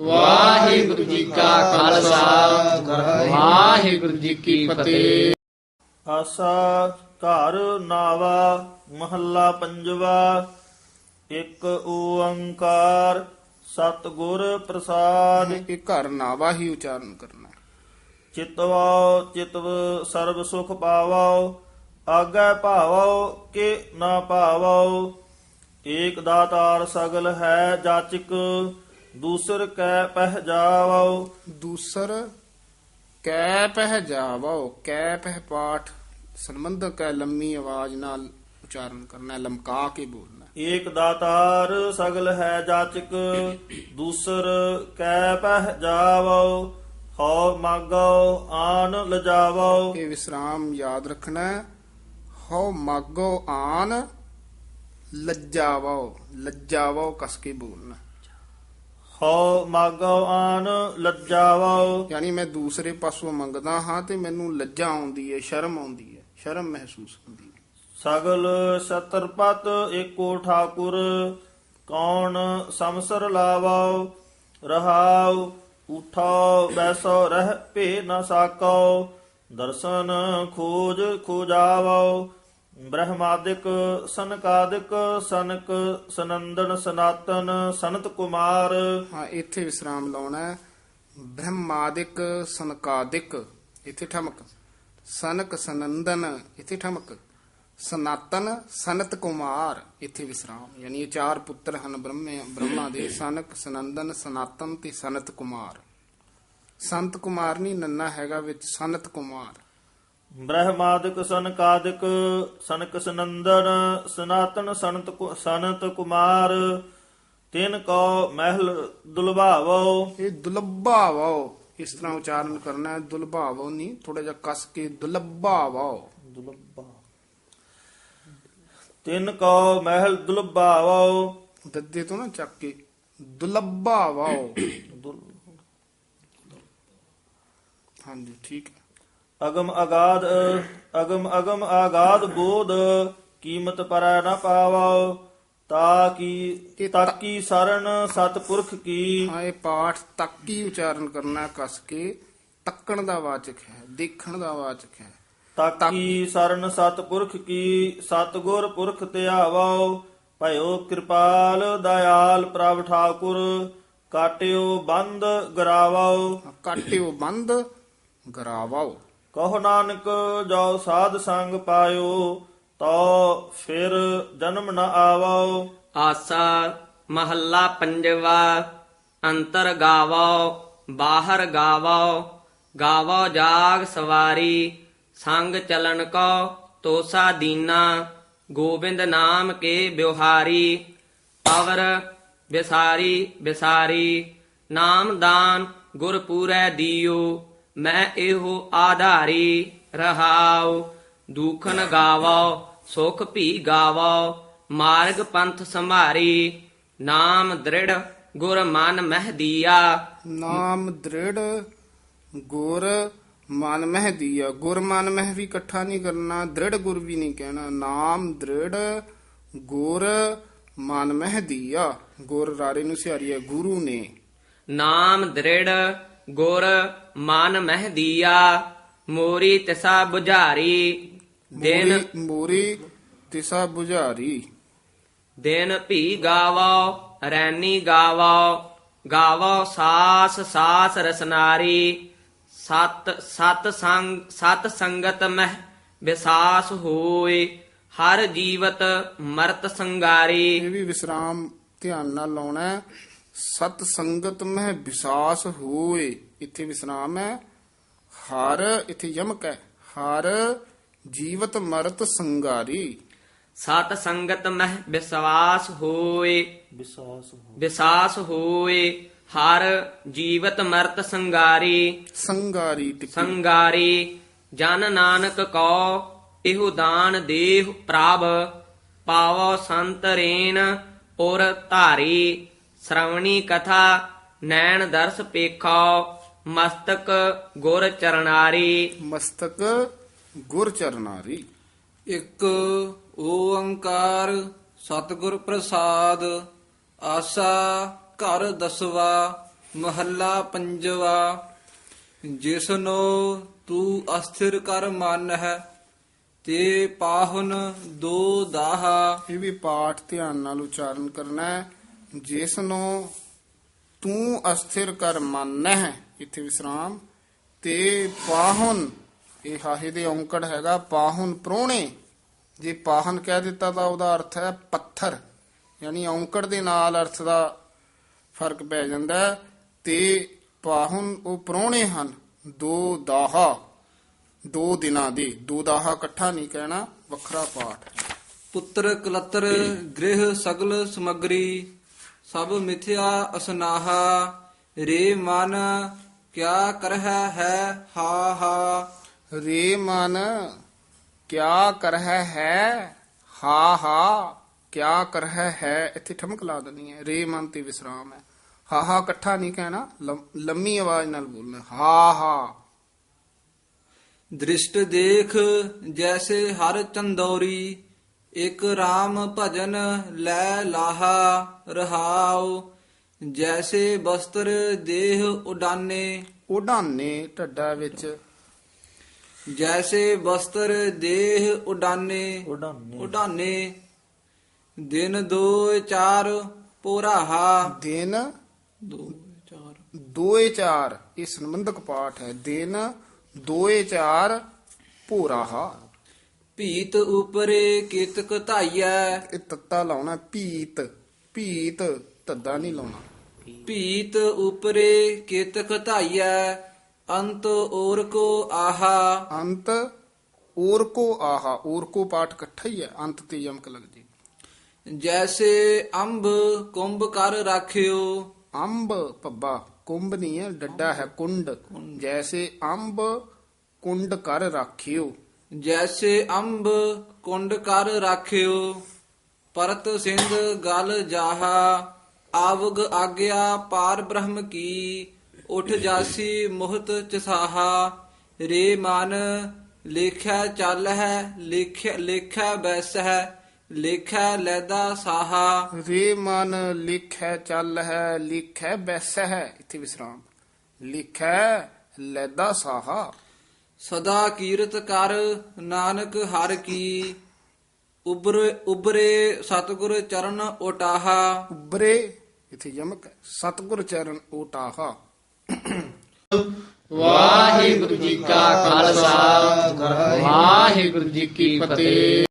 ਵਾਹਿਗੁਰੂ ਜੀ ਕਾ ਖਾਲਸਾ। ਵਾਹਿਗੁਰੂ ਜੀ ਕੀ ਫਤਿਹ। ਆਸਾ ਘਰ ਨਾਵਾ ਮਹੱਲਾ ਪੰਜਵਾ ਇੱਕ ਓੰਕਾਰ ਸਤਿਗੁਰ ਪ੍ਰਸਾਦ। ਇਹ ਘਰ ਨਾਵਾ ਹੀ ਉਚਾਰਨ ਕਰਨਾ। ਚਿਤਵਾਉ ਚਿਤਵ ਸਰਬ ਸੁਖ ਪਾਵੋ ਆਗੈ ਭਾਵੋ ਕਿ ਨਾ ਭਾਵੋ ਏਕ ਦਾਤਾਰ ਸਗਲ ਹੈ ਜਾਚਕ ਦੂਸਰ ਕੈ ਪਹਿ ਜਾਵੋ ਦੂਸਰ ਕੈ ਪਹਿ ਜਾਵੋ ਕੈ ਪਹਿ ਪਾਠ ਸੰਬੰਧਕ ਹੈ ਲੰਮੀ ਆਵਾਜ਼ ਨਾਲ ਉਚਾਰਨ ਕਰਨਾ ਲਮਕਾ ਕੇ ਬੋਲਣਾ। ਏਕ ਦਾਤਾਰ ਸਗਲ ਹੈ ਜਾਚਕ ਦੂਸਰ ਕੈ ਪਹਿ ਜਾਵੋ ਹਉ ਮਾਗੋ ਆਨ ਲਜਾਵੋ ਇਹ ਵਿਸਰਾਮ ਯਾਦ ਰੱਖਣਾ ਹੈ। ਹਉ ਮਾਗੋ ਆਨ ਲੱਜਾਵੋ ਲੱਜਾਵੋ ਕਸ ਕੇ ਬੋਲਣਾ ਹਉ ਮਾਗੋ ਆਨ ਲਜਾਵੋ। ਯਾਨੀ ਮੈਂ ਦੂਸਰੇ ਪਾਸੋਂ ਮੰਗਦਾ ਹਾਂ ਤੇ ਮੈਨੂੰ ਲੱਜਾ ਆਉਂਦੀ ਹੈ ਸ਼ਰਮ ਆਉਂਦੀ ਹੈ ਸ਼ਰਮ ਮਹਿਸੂਸ ਹੁੰਦੀ ਹੈ। ਸਗਲ ਸਤਰਪਤ ਏਕੋ ਠਾਕੁਰ ਕੌਣ ਸਮਸਰ ਲਾਵੋ? ਰਹਾਉ ਉਠਾਉ ਬੈਸੋ ਰਹਿ ਭੇ ਨ ਸਾਕੋ। ਦਰਸ਼ਨ ਖੋਜ ਖੋਜਾਵੋ। ਬ੍ਰਹਮਾਦਿਕ, ਸਨਕਾਦਿਕ, ਸਨਕ, ਸਨੰਦਨ, ਸਨਾਤਨ, ਸਨਤ ਕੁਮਾਰ। ਹਾਂ, ਇੱਥੇ ਵਿਸਰਾਮ ਲਾਉਣਾ ਹੈ। ਬ੍ਰਹਮਾਦਿਕ, ਸਨਕਾਦਿਕ, ਇੱਥੇ ਠਮਕ। ਸਨਕ, ਸਨੰਦਨ, ਇੱਥੇ ਠਮਕ। ਸਨਾਤਨ, ਸਨਤ ਕੁਮਾਰ, ਇੱਥੇ ਵਿਸਰਾਮ। ਯਾਨੀ ਇਹ ਚਾਰ ਪੁੱਤਰ ਹਨ ਬ੍ਰਹਮੇ, ਬ੍ਰਹਮਾ ਦੇ, ਸਨਕ, ਸਨੰਦਨ, ਸਨਾਤਨ ਤੇ ਸਨਤ ਕੁਮਾਰ। ਸੰਤ ਕੁਮਾਰ ਨਹੀਂ, ਨੰਨਾ ਹੈਗਾ ਵਿੱਚ, ਸਨਤ ਕੁਮਾਰ। ਬ੍ਰਹਮਾਦਿਕ ਸਨਕਾਦਿਕ ਸਨਕ ਸਨੰਦਨ ਸਨਾਤਨ ਸਨਤ ਕੁ- ਸਨਤ ਕੁਮਾਰ ਤਿਨ ਕੋ ਮਹਿਲ ਦੁਲਭਾਵੋ। ਇਹ ਦੁਲੱਭਾਵੋ ਇਸ ਤਰ੍ਹਾਂ ਉਚਾਰਨ ਕਰਨਾ ਹੈ ਦੁਲਭਾਵੋ ਨਹੀਂ ਥੋੜਾ ਜਿਹਾ ਕਸ ਕੇ ਦੁਲੱਭਾਵੋ। ਦੁਲਭਾ। ਤਿਨ ਕੋ ਮਹਿਲ ਦੁਲਭਾਵੋ। ਦੱਦੇ ਤੋਂ ਨਾ ਚੱਕ ਕੇ ਦੁਲੱਭਾਵੋ। ਹਾਂਜੀ ਠੀਕ ਹੈ। ਅਗਮ ਅਗਾਧ ਅਗਮ ਅਗਮ ਆਗਾਧ ਬੋਧ ਕੀਮਤ ਪਰੈ ਨ ਪਾਵੋ ਤਾ ਕੀ ਤਾਕੀ ਸਰਣ ਸਤਪੁਰਖ ਕੀ। ਹਾਂ ਇਹ ਪਾਠ ਤੱਕ ਉਚਾਰਨ ਕਰਨਾ ਕਸ ਕੇ ਤੱਕਣ ਦਾ ਵਾਚਕ ਹੈ ਦੇਖਣ ਦਾ ਵਾਚਕ ਹੈ। ਤਾਕੀ ਸਰਨ ਸਤਪੁਰਖ ਕੀ ਸਤਗੁਰ ਪੁਰਖ ਧਿਆਵੋ ਭਇਓ ਕਿਰਪਾਲ ਦਇਆਲ ਪ੍ਰਭ ਠਾਕੁਰ ਕਾਟਿਓ ਬੰਦ ਗਰਾਵੋ। ਕਾਟਿਓ ਬੰਦ ਗਰਾਵਾਓ ਕਹੋ ਨਾਨਕ ਜੋ ਸਾਧ ਸੰਗ ਪਾਇਓ, ਤੋ ਫਿਰ ਜਨਮ ਨ ਆਵੋ। ਆਸਾ ਮਹੱਲਾ ਪੰਜਵਾ, ਅੰਤਰ ਗਾਵੋ, ਬਾਹਰ ਗਾਵੋ। ਗਾਵੋ ਜਾਗ ਸਵਾਰੀ, ਸੰਗ ਚਲਨ ਕੋ ਤੋਸਾ ਦੀਨਾ। ਗੋਬਿੰਦ ਨਾਮ ਕੇ ਬਿਵਹਾਰੀ, ਅਵਰ ਬਿਸਾਰੀ ਬਿਸਾਰੀ। ਨਾਮ ਦਾਨ ਗੁਰ ਪੂਰੈ ਮੈਂ ਇਹੋ ਆਧਾਰੀ ਰਹਾਉ। ਦੂਖਨ ਗਾਵੋ ਸੁਖ ਭੀ ਗਾਵੋ। ਮਾਰਗ ਪੰਥ ਸੰਭਾਰੀ ਨਾਮ ਦ੍ਰਿੜ ਗੁਰ ਮਨ ਮਹਿ ਦੀਆ। ਨਾਮ ਦ੍ਰਿੜ ਗੁਰ ਮਨ ਮਹਿ ਦੀਆ। ਗੁਰ ਮਨ ਮਹਿ ਵੀ ਇਕੱਠਾ ਨਹੀਂ ਕਰਨਾ ਦ੍ਰਿੜ ਗੁਰ ਵੀ ਨਹੀਂ ਕਹਿਣਾ। ਨਾਮ ਦ੍ਰਿੜ ਗੁਰ ਮਨ ਮਹਿ ਦੀਆ। ਗੁਰ ਰਾਰੇ ਨੂੰ ਸਿਹਾਰੀਆ ਗੁਰੂ ਨੇ। ਨਾਮ ਦ੍ਰਿੜ ਗੁਰ ਮਨ ਮਹਿ ਦੀਆ ਮੋਰੀ ਤਿਸਾ 부ਝਾਰੀ ਦਿਨ ਮੋਰੀ ਮੋਰੀ ਤਿਸਾ 부ਝਾਰੀ ਦਿਨ ਭੀ ਗਾਵੋ ਰੈਨੀ ਗਾਵੋ। ਗਾਵੋ ਸਾਸ ਸਾਸ ਰਸਨਾਰੀ। ਸਤ ਸਤ ਸੰਗ ਸਤ ਸੰਗਤ ਮਹਿ ਵਿਸਾਸ ਹੋਏ ਹਰ ਜੀਵਤ ਮਰਤ ਸੰਗਾਰੀ। ਇਹ ਵੀ ਵਿਸਰਾਮ ਧਿਆਨ ਨਾਲ ਲਾਉਣਾ ਹੈ। ਸਤ ਸੰਗਤ ਮਹਿ ਵਿਸਾਸ ਹੋਏ। ਇੱਥੇ ਵਿਸਰਾਮ ਹੈ। ਹਰ ਇੱਥੇ ਯਮਕ ਹੈ। ਹਰ ਜੀਵਤ ਮਰਤ ਸੰਗਾਰੀ। ਸਤ ਸੰਗਤ ਮਹਿ ਵਿਸਵਾਸ ਹੋਏ। ਵਿਸਾਸ ਵਿਸਾਸ ਹੋਏ। ਹਰ ਜੀਵਤ ਮਰਤ ਸੰਗਾਰੀ। ਸੰਗਾਰੀ ਟਿੱਕੀ। ਸੰਗਾਰੀ ਜਨ ਨਾਨਕ ਕੋ ਇਹੋ ਦਾਨ ਦੇਹ ਪ੍ਰਭ ਪਾਵੋ ਸੰਤ ਰੇਨ ਔਰ ਧਾਰੀ। ਸ਼੍ਰਵਣੀ ਕਥਾ ਨੈਣ ਦਰਸ ਪੇਖੋ ਮਸਤਕ ਗੁਰ ਚਰਨਾਰੀ। ਮਸਤਕ ਗੁਰ ਚਰਨਾਰੀ। ਇੱਕ ਓੰਕਾਰ ਸਤਿਗੁਰ ਪ੍ਰਸਾਦ ਆਸਾ ਘਰ ਦਸਵਾ ਮਹੱਲਾ ਪੰਜਵਾ। ਜਿਸਨੋ ਤੂੰ ਅਸਥਿਰ ਕਰ ਮਨ ਹੈ ਤੇ ਪਾਹੁਨ ਦੋ ਦਾਹਾ। ਇਹ ਵੀ ਪਾਠ ਧਿਆਨ ਨਾਲ ਉਚਾਰਨ ਕਰਨਾ ਹੈ। ਜਿਸ ਨੂੰ ਤੂੰ ਅਸਥਿਰ ਕਰ ਮੰਨੈ ਹੈ ਇੱਥੇ ਵਿਸਰਾਮ ਤੇ ਪਾਹੁਨ ਇਹ ਹਾਹੇ ਦੇ ਔਂਕੜ ਹੈਗਾ ਪਾਹੁਨ ਪ੍ਰੋਣੇ ਜੇ ਪਾਹਨ ਕਹਿ ਦਿੱਤਾ ਤਾਂ ਉਹਦਾ ਅਰਥ ਹੈ ਪੱਥਰ। ਯਾਨੀ ਔਂਕੜ ਦੇ ਨਾਲ ਅਰਥ ਦਾ ਫ਼ਰਕ ਪੈ ਜਾਂਦਾ। ਤੇ ਪਾਹੁਨ ਉਹ ਪ੍ਰੋਣੇ ਹਨ ਦੋ ਦਾਹਾ ਦੋ ਦਿਨਾਂ ਦੇ। ਦੋ ਦਾਹਾ ਇਕੱਠਾ ਨਹੀਂ ਕਹਿਣਾ ਵੱਖਰਾ ਪਾਠ ਪੁੱਤਰ ਕਲਤਰ ਗ੍ਰਹਿ ਸਗਲ ਸਮਗਰੀ ਸਭ ਮਿਥਿਆ ਅਸਨਾਹਾ ਰੇ ਮਨ ਕਿਆ ਕਰਹਿ ਹੈ ਹਾ ਹਾ। ਰੇ ਮਨ ਕਿਆ ਕਰਹਿ ਹੈ ਹਾ ਹਾ ਕਿਆ ਕਰਹਿ ਹੈ। ਇੱਥੇ ਠਮਕ ਲਾ ਦੇਣੀ ਹੈ। ਰੇ ਮਨ ਤੇ ਵਿਸਰਾਮ ਹੈ। ਹਾ ਹਾ ਇਕੱਠਾ ਨਹੀਂ ਕਹਿਣਾ ਲੰਮੀ ਆਵਾਜ਼ ਨਾਲ ਬੋਲਣਾ। ਹਾ ਹਾ। ਦ੍ਰਿਸ਼ਟ ਦੇਖ ਜੈਸੇ ਹਰ ਚੰਦੌਰੀ ਇਕ RAM ਭਜਨ ਲੈ ਲਾਹਾ ਰਹਾਉ ਜੈਸੇ ਬਸਤਰ ਦੇਹ ਉਡਾਨੇ। ਉਡਾਨੇ ਢੱਡਾ ਵਿੱਚ। ਜੈਸੇ ਬਸਤਰ ਦੇਹ ਉਡਾਨੇ। ਉਡਾਨੇ। ਉਡਾਨੇ। ਦਿਨ ਦੋ ਚਾਰ ਪੋਰਾਹਾ। ਦਿਨ ਦੋ ਚਾਰ। ਦੋਏ ਚਾਰ ਇਹ ਸੰਬੰਧਕ ਪਾਠ ਹੈ। ਦਿਨ ਦੋਏ ਚਾਰ ਭੂਰਾਹਾ ਭੀਤ ਉਪਰੇ ਕੀਤਕ ਧਾਈਐ ਇਹ ਤੱਤਾ ਲਾਉਣਾ ਭੀਤ ਭੀਤ ਧੱਦਾ ਨਹੀਂ ਲਾਉਣਾ। ਭੀਤ ਉਪਰੇ ਕੀਤਕ ਧਾਈਐ ਅੰਤ ਔਰ ਕੋ ਆਹਾ। ਅੰਤ ਔਰ ਕੋ ਆਹਾ ਔਰ ਕੋ ਪਾਠ ਇਕੱਠਾ ਹੀ ਹੈ ਅੰਤ ਤੇ ਯਮਕ ਲੱਗ ਜੀ। ਜੈਸੇ ਅੰਬ ਕੁੰਭ ਕਰ ਰਾਖਿਓ। ਅੰਬ ਪੱਬਾ ਕੁੰਭ ਨਹੀਂ ਹੈ ਡੱਡਾ ਹੈ ਕੁੰਡ। ਜੈਸੇ ਅੰਬ ਕੁੰਡ ਕਰ ਰਾਖਿਓ। ਜੈਸੇ ਅੰਬ ਕੁੰਡ ਕਰ ਰਾਖਿਓ, ਪਰਤ ਸਿੰਘ ਗਲ ਜਾਹਾ, ਆਵਗ ਆਗਿਆ ਪਾਰ ਬ੍ਰਹਮ ਕੀ, ਉਠ ਜਾਸੀ ਮੁਹਤ ਚਸਾਹਾ, ਰੇ ਮਨ ਲੇਖਿਆ ਚੱਲ ਹੈ ਲੇਖਿਆ ਲੇਖਿਆ ਬੈਸ ਹੈ ਲੇਖਿਆ ਲੈਦਾ ਸਾਹਾ। ਰੇ ਮਨ ਲਿਖੈ ਚੱਲ ਹੈ ਲਿਖੈ ਬੈਸ ਹੈ ਇੱਥੇ ਵਿਸਰਾਮ। ਲਿਖੈ ਲੈਦਾ ਸਾਹਾ। ਸਦਾ ਕੀਰਤ ਕਰ ਨਾਨਕ ਹਰ ਕੀ। ਉਬਰ ਉਬਰੇ ਸਤਿਗੁਰ ਚਰਨ ਓਟਾਹਾ ਉਬਰੇ ਇੱਥੇ ਯਮਕ ਸਤਿਗੁਰ ਚਰਨ ਓਟਾਹਾ ਵਾਹਿਗੁਰੂ ਜੀ ਕਾ ਖਾਲਸਾ। ਵਾਹਿਗੁਰੂ ਜੀ ਕੀ ਫਤਿਹ।